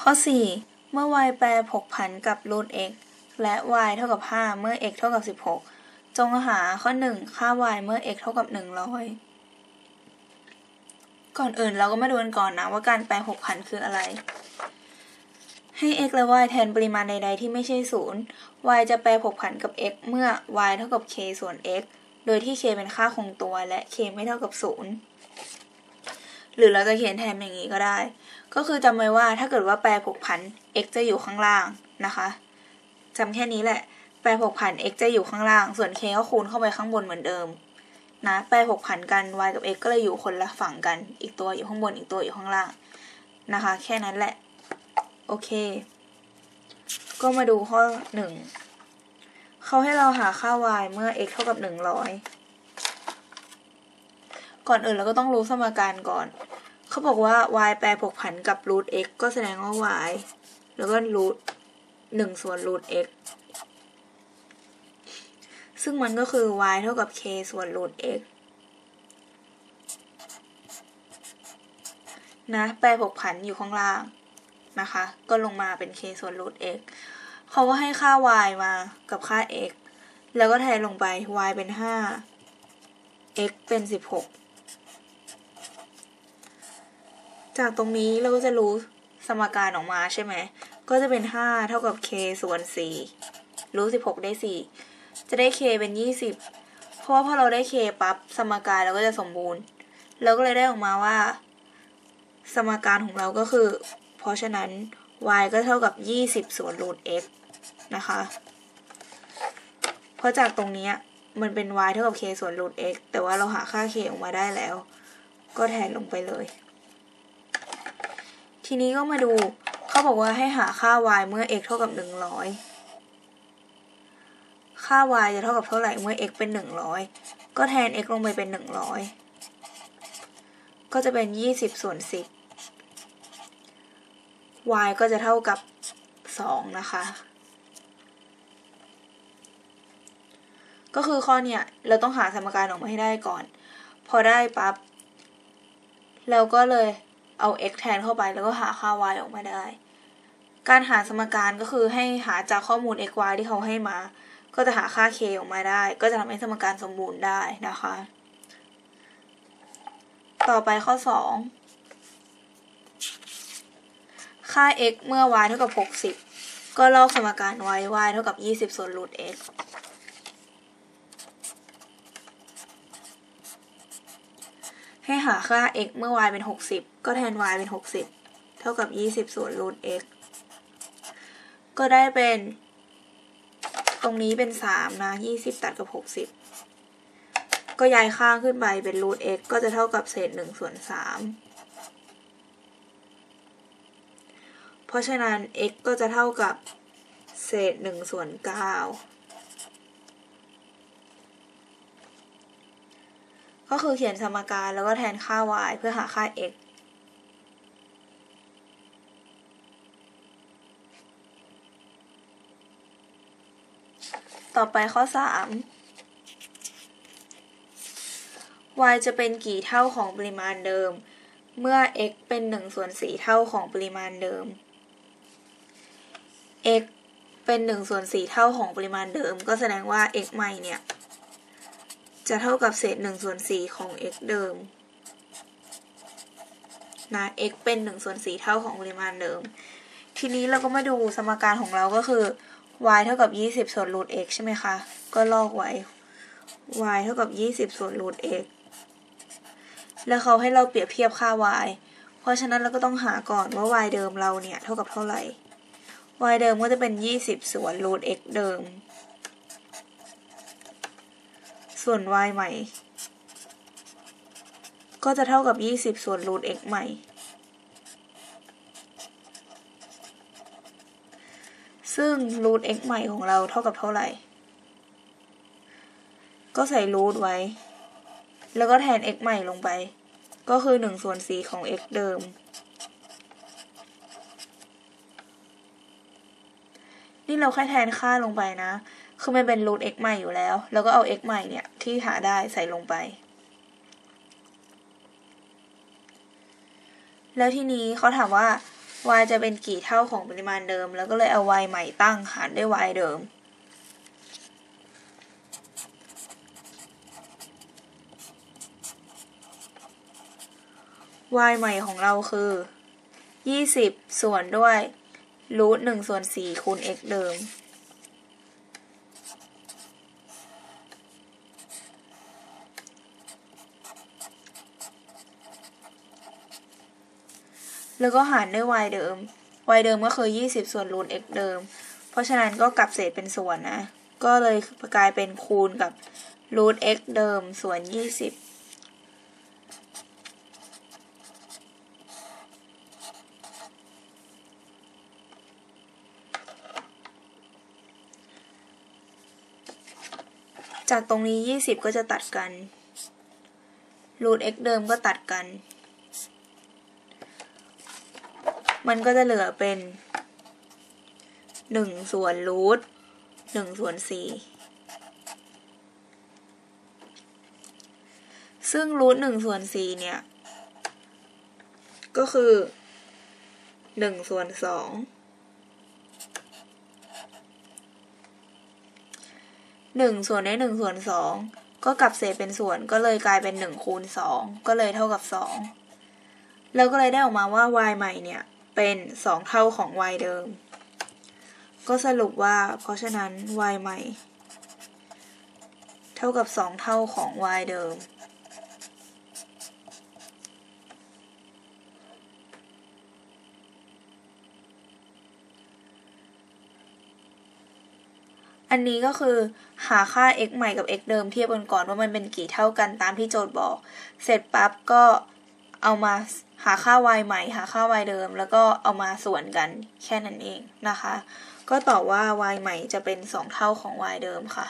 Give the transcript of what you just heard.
ข้อ 4 เมื่อ y แปรผกผันกับ root x และ y เท่ากับ 5 เมื่อ x เท่ากับ 16 จงหาข้อ 1 ค่า y เมื่อ x เท่ากับ 100 ก่อนอื่นเราก็มาดูกันก่อนนะว่าการแปรผกผันคืออะไร ให้ x และ y แทนปริมาณใด ๆ ที่ไม่ใช่ 0 y จะแปรผกผันกับ x เมื่อ y เท่ากับ k ส่วน x โดยที่ k เป็นค่าคงตัวและ k ไม่เท่ากับ 0 หรือเราจะเขียนแทนอย่างนี้ก็ได้ ก็คือจำไว้ว่าถ้าเกิดว่าแปรผกผัน x จะอยู่ข้างล่างนะคะจำแค่นี้แหละ แปรผกผัน x จะอยู่ข้างล่าง ส่วน k ก็คูณเข้าไปข้างบนเหมือนเดิมนะ แปรผกผันกัน y กับ x ก็เลยอยู่คนละฝั่งกัน อีกตัวอยู่ข้างบน อีกตัวอยู่ข้างล่างนะคะ แค่นั้นแหละ โอเค ก็มาดูข้อหนึ่ง เขาให้เราหาค่า y เมื่อ x เท่ากับหนึ่งร้อยก่อนอื่นเราก็ต้องรู้สมการก่อน เขาบอกว่า y แปรผกผันกับ root x ก็แสดงว่า y แล้วก็ root หนึ่งส่วน root x ซึ่งมันก็คือ y เท่ากับ k ส่วน root x นะ แปรผกผันอยู่ข้างล่างนะคะ ก็ลงมาเป็น k ส่วน root x เขาก็ให้ค่า y มากับค่า x แล้วก็แทนลงไป y เป็น 5 x เป็น 16 จากตรงนี้เราก็จะรู้สมการออกมาใช่ไหม ก็จะเป็น 5 เท่ากับ k ส่วน 4 รู้ 16 ได้ 4 จะได้ k เป็น 20 เพราะว่าพอเราได้ k ปั๊บสมการเราก็จะสมบูรณ์ เราก็เลยได้ออกมาว่า สมการของเราก็คือ เพราะฉะนั้น y ก็เท่ากับ 20 ส่วน root x นะคะ เพราะจากตรงนี้มันเป็น y เท่ากับ k ส่วน root x แต่ว่าเราหาค่า k ออกมาได้แล้ว ก็แทนลงไปเลย ทีนี้ก็มาดูเขาบอกว่าให้หาค่า y เมื่อ x เท่ากับ 100 ค่า y จะเท่ากับเท่าไหร่เมื่อ x เป็น 100 ก็แทน x ลงไปเป็น 100 ก็จะเป็น 20 ส่วน 10 y ก็จะเท่ากับ 2 นะคะ ก็คือข้อเนี้ยเราต้องหาสมการออกมาให้ได้ก่อน พอได้ปับ๊บเราก็เลย เอา x แทนเข้าไปแล้วก็หาค่า y ออกมาได้ การหาสมการก็คือให้หาจากข้อมูล x y ที่เขาให้มา ก็จะหาค่า k ออกมาได้ ก็จะทำให้สมการสมบูรณ์ได้นะคะ ต่อไปข้อ 2 ค่า x เมื่อ y เท่ากับ 60 ก็ลอกสมการ y y เท่ากับ 20 ส่วน root x ให้หาค่า x เมื่อ y เป็น 60 ก็แทน y เป็น 60 เท่ากับ 20 ส่วน root x ก็ได้เป็น ตรงนี้เป็น 3 นะ 20 ตัดกับ 60 ก็ย้ายข้างขึ้นไปเป็น root x ก็จะเท่ากับเศษ 1 ส่วน 3 เพราะฉะนั้น x ก็จะเท่ากับเศษ 1 ส่วน 9ก็คือเขียนสมการแล้วก็แทนค่า y เพื่อหาค่า x ต่อไปข้อ 3 y จะเป็นกี่เท่าของปริมาณเดิม เมื่อ x เป็น1ส่วน4เท่าของปริมาณเดิม x เป็น1ส่วน4เท่าของปริมาณเดิม ก็แสดงว่า x ใหม่เนี่ย จะเท่ากับเศษ1ส่วน4ของ x เดิมนะ x เป็น1ส่วน4เท่าของปริมาณเดิม ทีนี้เราก็มาดูสมการของเราก็คือ y เท่ากับ20ส่วน root x ใช่ไหมคะ ก็ลอกไว้ y เท่ากับ20ส่วน root x แล้วเขาให้เราเปรียบเทียบค่า y เพราะฉะนั้นเราก็ต้องหาก่อนว่า y เดิมเราเนี่ยเท่ากับเท่าไหร่ y เดิมก็จะเป็น20ส่วน root x เดิม ส่วน y ใหม่ ก็จะเท่ากับ20ส่วน root x ใหม่ ซึ่ง root x ใหม่ของเราเท่ากับเท่าไหร่ ก็ใส่ root ไว้ แล้วก็แทน x ใหม่ลงไป ก็คือ1ส่วน4ของ x เดิม นี่เราแค่แทนค่าลงไปนะ คือมันเป็น root x ใหม่อยู่แล้ว แล้วก็เอา x ใหม่เนี่ย ที่หาได้ใส่ลงไป แล้วทีนี้เขาถามว่า y จะเป็นกี่เท่าของปริมาณเดิม แล้วก็เลยเอา y ใหม่ตั้งหารด้วย y เดิม y ใหม่ของเราคือ 20 ส่วนด้วยรูท1ส่วน4คูณ x เดิม แล้วก็หารด้วย y เดิม y เดิมก็คือ 20 ส่วนรูท x เดิม เพราะฉะนั้นก็กลับเศษเป็นส่วนนะ ก็เลยกลายเป็นคูณกับรูท x เดิมส่วน 20จากตรงนี้ 20 ก็จะตัดกันรูท x เดิมก็ตัดกัน มันก็จะเหลือเป็น1ส่วนรูท1ส่วน4ซึ่งรูท1ส่วน4เนี่ย ก็คือ1ส่วน2หนึ่งส่วนได้หนึ่งส่วนสองก็กลับเศษเป็นส่วนก็เลยกลายเป็นหนึ่งคูณสองก็เลยเท่ากับสองแล้วก็เลยได้ออกมาว่า y ใหม่เนี่ย เป็นสองเท่าของ y เดิม ก็สรุปว่าเพราะฉะนั้น y ใหม่ เท่ากับสองเท่าของ y เดิม อันนี้ก็คือหาค่า x ใหม่กับ x เดิมเทียบกันก่อนว่ามันเป็นกี่เท่ากันตามที่โจทย์บอก เสร็จปั๊บก็เอามา หาค่า y ใหม่ หาค่า y เดิม แล้วก็เอามาส่วนกันแค่นั้นเองนะคะ ก็ตอบว่า y ใหม่จะเป็น 2 เท่าของ y เดิมค่ะ